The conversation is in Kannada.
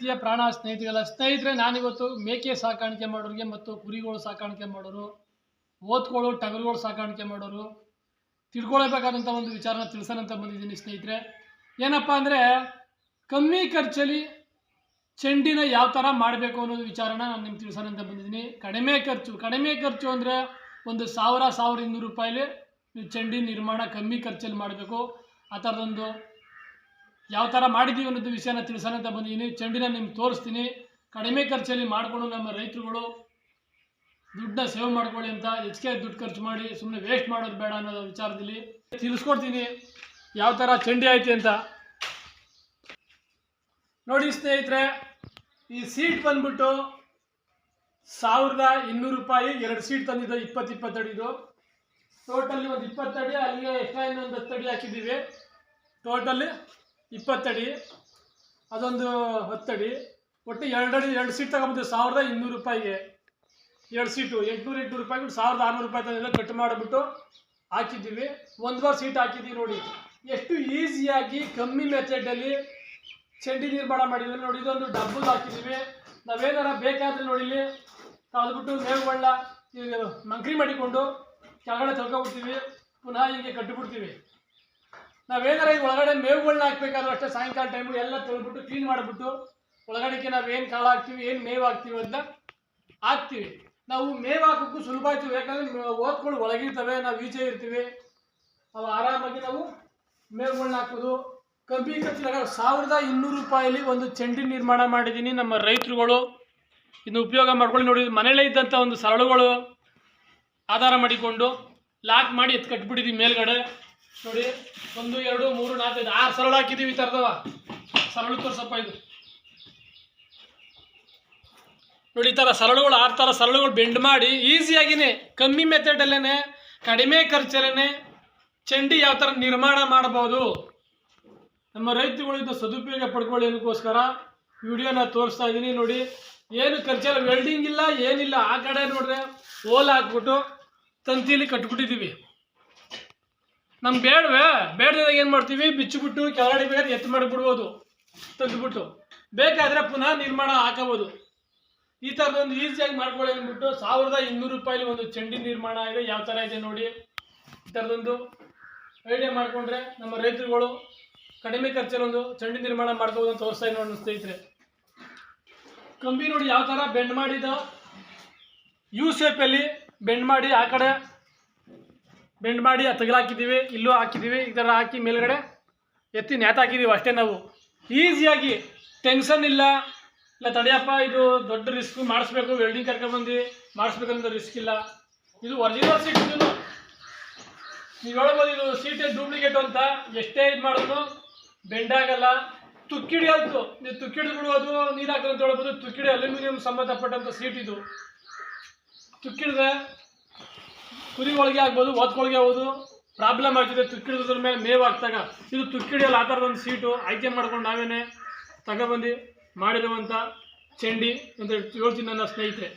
ಪ್ರೀತಿಯ ಪ್ರಾಣ ಸ್ನೇಹಿತರೆಲ್ಲ ಸ್ನೇಹಿತರೆ, ನಾನಿವತ್ತು ಮೇಕೆ ಸಾಕಾಣಿಕೆ ಮಾಡೋರಿಗೆ ಮತ್ತು ಕುರಿಗಳು ಸಾಕಾಣಿಕೆ ಮಾಡೋರು ಓತ್ಗಳು ಟಗರುಗಳು ಸಾಕಾಣಿಕೆ ಮಾಡೋರು ತಿಳ್ಕೊಳ್ಬೇಕಾದಂಥ ಒಂದು ವಿಚಾರನ ತಿಳಿಸೋಣಂತ ಬಂದಿದ್ದೀನಿ ಸ್ನೇಹಿತರೆ. ಏನಪ್ಪ ಅಂದರೆ, ಕಮ್ಮಿ ಖರ್ಚಲ್ಲಿ ಚೆಂಡಿನ ಯಾವ ಥರ ಮಾಡಬೇಕು ಅನ್ನೋದು ವಿಚಾರನ ನಾನು ನಿಮ್ಗೆ ತಿಳಿಸೋಣಂತ ಬಂದಿದ್ದೀನಿ. ಕಡಿಮೆ ಖರ್ಚು ಕಡಿಮೆ ಖರ್ಚು ಅಂದರೆ ಒಂದು ಸಾವಿರ ಸಾವಿರ ಇನ್ನೂರು ರೂಪಾಯಿಲಿ ನೀವು ಚೆಂಡಿ ನಿರ್ಮಾಣ ಕಮ್ಮಿ ಖರ್ಚಲ್ಲಿ ಮಾಡಬೇಕು. ಆ ಥರದೊಂದು ಯಾವ ಥರ ಮಾಡಿದ್ದೀವಿ ಅನ್ನೋದು ವಿಷಯನ ತಿಳಿಸೋಣ ಅಂತ ಬಂದಿದ್ದೀನಿ. ಚೆಂಡಿನ ನಿಮ್ಗೆ ತೋರಿಸ್ತೀನಿ. ಕಡಿಮೆ ಖರ್ಚಲ್ಲಿ ಮಾಡಿಕೊಂಡು ನಮ್ಮ ರೈತರುಗಳು ದುಡ್ಡನ್ನ ಸೇವ್ ಮಾಡ್ಕೊಳ್ಳಿ ಅಂತ ಹೆಚ್ಚಿಗೆ ದುಡ್ಡು ಖರ್ಚು ಮಾಡಿ ಸುಮ್ಮನೆ ವೇಸ್ಟ್ ಮಾಡೋದು ಬೇಡ ಅನ್ನೋ ವಿಚಾರದಲ್ಲಿ ತಿಳಿಸ್ಕೊಡ್ತೀನಿ. ಯಾವ ಥರ ಚೆಂಡಿ ಐತಿ ಅಂತ. ನೋಡಿ ಸ್ನೇಹಿತರೆ, ಈ ಸೀಟ್ ಬಂದ್ಬಿಟ್ಟು ಸಾವಿರದ ಇನ್ನೂರು ರೂಪಾಯಿ, ಎರಡು ಸೀಟ್ ತಂದಿದ್ದು ಇಪ್ಪತ್ತು ಇಪ್ಪತ್ತಡಿದು ಟೋಟಲಿ ಒಂದು ಇಪ್ಪತ್ತಡಿ ಅಲ್ಲಿಗೆ ಎಕ್ಸ್ಟ್ರಾ ಇನ್ನೊಂದು ಹತ್ತಡಿ ಹಾಕಿದ್ದೀವಿ. ಟೋಟಲಿ ಇಪ್ಪತ್ತಡಿ, ಅದೊಂದು ಹತ್ತಡಿ, ಒಟ್ಟು ಎರಡಡಿ, ಎರಡು ಸೀಟ್ ತಗೊಂಬಂದು ಸಾವಿರದ ಇನ್ನೂರು ರೂಪಾಯಿಗೆ. ಎರಡು ಸೀಟು, ಎಂಟುನೂರು ಎಂಟುನೂರು ರೂಪಾಯಿ ಸಾವಿರದ ಆರುನೂರು ರೂಪಾಯಿ ತಂದೆಲ್ಲ ಕಟ್ ಮಾಡಿಬಿಟ್ಟು ಹಾಕಿದ್ದೀವಿ. ಒಂದು ವಾರ ಸೀಟ್ ಹಾಕಿದ್ದೀವಿ ನೋಡಿ. ಎಷ್ಟು ಈಸಿಯಾಗಿ, ಕಮ್ಮಿ ಮೆಥಡಲ್ಲಿ ಚಂಡಿ ನಿರ್ಮಾಣ ಮಾಡಿದ್ದೀವಿ. ನೋಡಿ, ಇದೊಂದು ಡಬ್ಬಲ್ ಹಾಕಿದ್ದೀವಿ. ನಾವೇನಾರ ಬೇಕಾದ್ರೆ ನೋಡಿ ಇಲ್ಲಿ ಕಳೆದ್ಬಿಟ್ಟು ಮೇವುಗಳನ್ನ ಮಂಕ್ರಿ ಮಾಡಿಕೊಂಡು ಕೆಳಗಡೆ ತಳ್ಕೊಬಿಡ್ತೀವಿ ಪುನಃ ಹೀಗೆ ಕಟ್ಟಿಬಿಡ್ತೀವಿ. ನಾವೇನಾರ ಈಗ ಒಳಗಡೆ ಮೇವುಗಳನ್ನ ಹಾಕ್ಬೇಕಾದ್ರೂ ಅಷ್ಟೇ ಸಾಯಂಕಾಲ ಟೈಮು ಎಲ್ಲ ತೊಳ್ಬಿಟ್ಟು ಕ್ಲೀನ್ ಮಾಡಿಬಿಟ್ಟು ಒಳಗಡೆಗೆ ನಾವೇನು ಕಾಳು ಹಾಕ್ತೀವಿ, ಏನು ಮೇವು ಹಾಕ್ತೀವಿ ಅಂತ ಹಾಕ್ತೀವಿ. ನಾವು ಮೇವು ಹಾಕೋಕ್ಕೂ ಸುಲಭ ಆಯ್ತು, ಯಾಕಂದ್ರೆ ಓದ್ಕೊಂಡು ಒಳಗಿರ್ತವೆ, ನಾವು ಈಚೆ ಇರ್ತೀವಿ. ಅವು ಆರಾಮಾಗಿ ನಾವು ಮೇವುಗಳನ್ನ ಹಾಕೋದು. ಕಬ್ಬಿ ಕಚ್ಚಿದಾಗ ಸಾವಿರದ ಇನ್ನೂರು ರೂಪಾಯಲ್ಲಿ ಒಂದು ಚೆಂಡಿ ನಿರ್ಮಾಣ ಮಾಡಿದ್ದೀನಿ ನಮ್ಮ ರೈತರುಗಳು. ಇನ್ನು ಉಪಯೋಗ ಮಾಡ್ಕೊಂಡು ನೋಡಿ ಮನೆಯಲ್ಲೇ ಇದ್ದಂಥ ಒಂದು ಸರಳುಗಳು ಆಧಾರ ಮಾಡಿಕೊಂಡು ಲಾಕ್ ಮಾಡಿ ಎತ್ತು ಕಟ್ಬಿಟ್ಟಿದ್ದೀವಿ ಮೇಲ್ಗಡೆ. ನೋಡಿ, ಒಂದು, ಎರಡು, ಮೂರು ನಾಲ್ಕು ಐದು ಆರು ಸರಳ ಹಾಕಿದ್ದೀವಿ ಈ ಥರದವ. ಸರಳು ತೋರ್ಸಪ್ಪ ಇದು. ನೋಡಿ, ಈ ಥರ ಸರಳುಗಳು, ಆರು ಥರ ಸರಳುಗಳು ಬೆಂಡ್ ಮಾಡಿ ಈಸಿಯಾಗಿನೇ ಕಮ್ಮಿ ಮೆಥಡಲ್ಲೇ ಕಡಿಮೆ ಖರ್ಚಲ್ಲೇ ಚಂಡಿ ಯಾವ ಥರ ನಿರ್ಮಾಣ ಮಾಡ್ಬೋದು. ನಮ್ಮ ರೈತರುಗಳು ಸದುಪಯೋಗ ಪಡ್ಕೊಳ್ಳಿ ಅದಕ್ಕೋಸ್ಕರ ವಿಡಿಯೋನ ತೋರಿಸ್ತಾ ಇದ್ದೀನಿ. ನೋಡಿ, ಏನು ಖರ್ಚಲ್ಲ ವೆಲ್ಡಿಂಗ್ ಇಲ್ಲ, ಏನಿಲ್ಲ. ಆ ಕಡೆ ನೋಡಿದ್ರೆ ಓಲ್ ಹಾಕ್ಬಿಟ್ಟು ತಂತಿಲಿ ಕಟ್ಬಿಟ್ಟಿದ್ದೀವಿ. ನಮ್ಗೆ ಬೇಡವೇ? ಬೇಡದಾಗ ಏನು ಮಾಡ್ತೀವಿ? ಬಿಚ್ಚಿಬಿಟ್ಟು, ಕೆಳಗಡೆ ಬೇಕಾದ್ರೆ ಎತ್ತು ಮಾಡಿಬಿಡ್ಬೋದು. ತಂದ್ಬಿಟ್ಟು. ಬೇಕಾದರೆ ಪುನಃ ನಿರ್ಮಾಣ ಹಾಕಬೋದು. ಈ ಥರದೊಂದು ಈಸಿಯಾಗಿ ಮಾಡ್ಕೊಳ್ಳಿ ಅಂದ್ಬಿಟ್ಟು ಸಾವಿರದ ಇನ್ನೂರು ರೂಪಾಯಿಲಿ ಒಂದು ಚಂಡಿ ನಿರ್ಮಾಣ ಇದೆ. ಯಾವ ಥರ ಇದೆ ನೋಡಿ. ಈ ಥರದೊಂದು ಐಡಿಯಾ ಮಾಡಿಕೊಂಡ್ರೆ ನಮ್ಮ ರೈತರುಗಳು ಕಡಿಮೆ ಖರ್ಚಲ್ಲಿ ಒಂದು ಚಂಡಿ ನಿರ್ಮಾಣ ಮಾಡ್ಕೋಬೋದು ಅಂತ ತೋರಿಸ್ತಾ ನೋಡಿ ಸ್ನೇಹಿತರೆ. ಕಂಬಿ ನೋಡಿ ಯಾವ ಥರ ಬೆಂಡ್ ಮಾಡಿದ. ಯು ಅಲ್ಲಿ ಬೆಂಡ್ ಮಾಡಿ ಆ ಕಡೆ ಬೆಂಡ್ ಮಾಡಿ ಹಾಕಿದ್ದೀವಿ, ಇಲ್ಲೂ ಹಾಕಿದ್ದೀವಿ, ಈ ಥರ ಹಾಕಿ ಮೇಲ್ಗಡೆ ಎತ್ತಿ ನೇತಾಕಿದ್ದೀವಿ ಅಷ್ಟೇ ನಾವು. ಈಸಿಯಾಗಿ ಟೆನ್ಷನ್ ಇಲ್ಲ. ಇಲ್ಲ ತಡೆಯಪ್ಪ, ಇದು ದೊಡ್ಡ ರಿಸ್ಕ್ ಮಾಡಿಸ್ಬೇಕು, ವೆಲ್ಡಿಂಗ್ ಕರ್ಕೊಂಡ್ಬಂದು ಮಾಡಿಸ್ಬೇಕಂತ ರಿಸ್ಕ್ ಇಲ್ಲ. ಇದು ಒರಿಜಿನಲ್ ಸೀಟ್ ಇದು ನೀವು ಹೇಳ್ಬೋದು ಇದು ಸೀಟೇ ಡೂಪ್ಲಿಕೇಟ್ ಅಂತ. ಎಷ್ಟೇ ಇದು ಮಾಡಿದ್ರು ಬೆಂಡಾಗಲ್ಲ ತುಕ್ಕಿಡಿ ಅಂತು ನೀವು ತುಕ್ಕಿಡಿ ಬಿಡುವುದು, ನೀರು ಹಾಕೋದು ಅಂತ ಹೇಳ್ಬೋದು, ತುಕ್ಕಿಡಿ ಅಲ್ಯೂಮಿನಿಯಂ ಸಂಬಂಧಪಟ್ಟಂಥ ಸೀಟ್ ಇದು. ತುಕ್ಕಿಡಿದ್ರೆ ಕುರಿಗಳಿಗೆ ಆಗ್ಬೋದು ಓದ್ಕೊಳಗೆ ಆಗ್ಬೋದು. ಪ್ರಾಬ್ಲಮ್ ಆಗ್ತಿದೆ ತುಕ್ಕಿಡಿದ್ರ ಮೇಲೆ ಮೇವು ಹಾಕ್ದಾಗ. ಇದು ತುಕ್ಕಿಡಿಯಲ್ಲಿ ಆ ಥರದ ಒಂದು ಸೀಟು. ಆಯ್ಕೆ ಮಾಡ್ಕೊಂಡು ನಾವೇನೆ ತಗೊಬಂದು ಮಾಡಿರುವಂಥ ಚೆಂಡಿ ಅಂತ ಹೇಳ್ತೀನಿ ನನ್ನ ಸ್ನೇಹಿತರೆ.